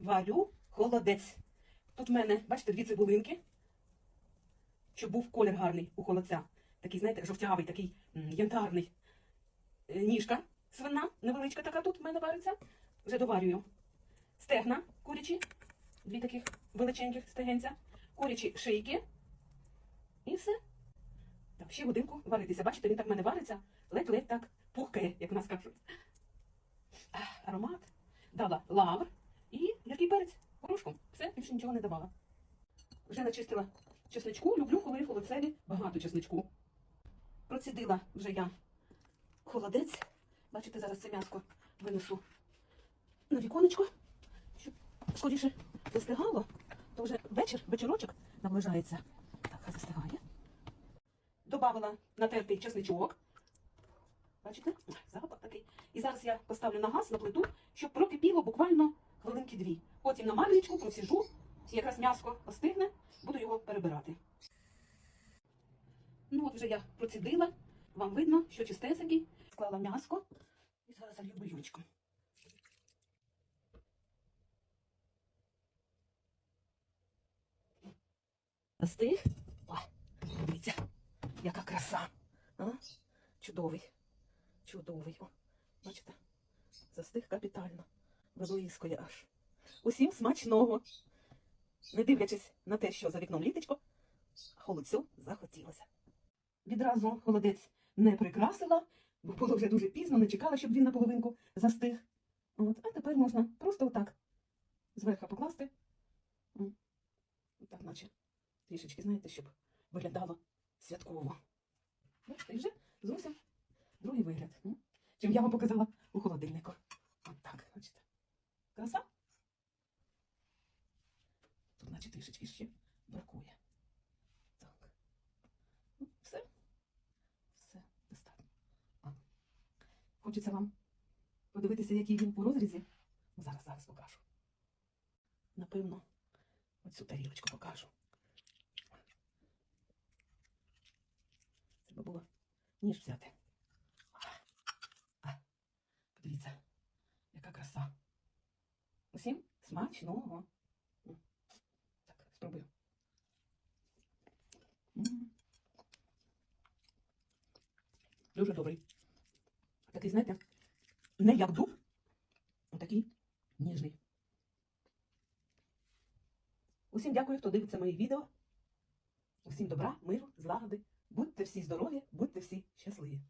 варю холодець. Тут в мене, бачите, дві цибулинки, щоб був колір гарний у холодця. Такий, знаєте, жовтявий, такий янтарний. Е, Ніжка свина, невеличка така тут в мене вариться. Вже доварюю. Стегна курячі, дві таких величеньких стегенця, курячі шийки. І все. Так, ще годинку варитися. Бачите, він так в мене вариться, ледь-ледь так пухкає, як в нас кажуть. Аромат. Дала лавр і який перець горошком. Все, більше нічого не давала. Вже начистила чесничку. Люблю, коли холодцеві багато чесничку. Процідила вже я холодець. Бачите, зараз це м'яско винесу на віконечко, щоб скоріше застигало. То вже вечір, вечорочок наближається. Так, застигає. Добавила натертий чесничок. Бачите? Запах такий. І зараз я поставлю на газ на плиту, щоб прокипіло буквально хвилинки дві. Потім на марлечку просіжу, якраз м'яско остигне, буду його перебирати. Ну от вже я процідила. Вам видно, що чистесенький. Склала м'яско і зараз залью бульйончиком. Остиг. Ой, дивіться, яка краса. А? Чудовий. Чудовий. О, бачите? Застиг капітально. Виблискує аж. Усім смачного. Не дивлячись на те, що за вікном літечко, холодцю захотілося. Відразу холодець не прикрасила, бо було вже дуже пізно, не чекала, щоб він наполовинку застиг. От, а тепер можна просто отак зверху покласти. Так, наче трішечки, знаєте, щоб виглядало святково. Бачите, і вже зовсім другий вигляд. Чим я вам показала у холодильнику. От так, бачите. Краса. Тут, наче трішечки ще бракує. Так. Ну, все. Все, достатньо. А. Хочеться вам подивитися, який він у розрізі. Зараз, зараз покажу. Напевно, оцю тарілочку покажу. Треба було ніж взяти. Подивіться, яка краса. Усім смачного. М. Спробую. Дуже добрий. Такий, знаєте, не як дуб, а такий ніжний. Усім дякую, хто дивиться мої відео. Усім добра, миру, злагоди. Будьте всі здорові, будьте всі щасливі.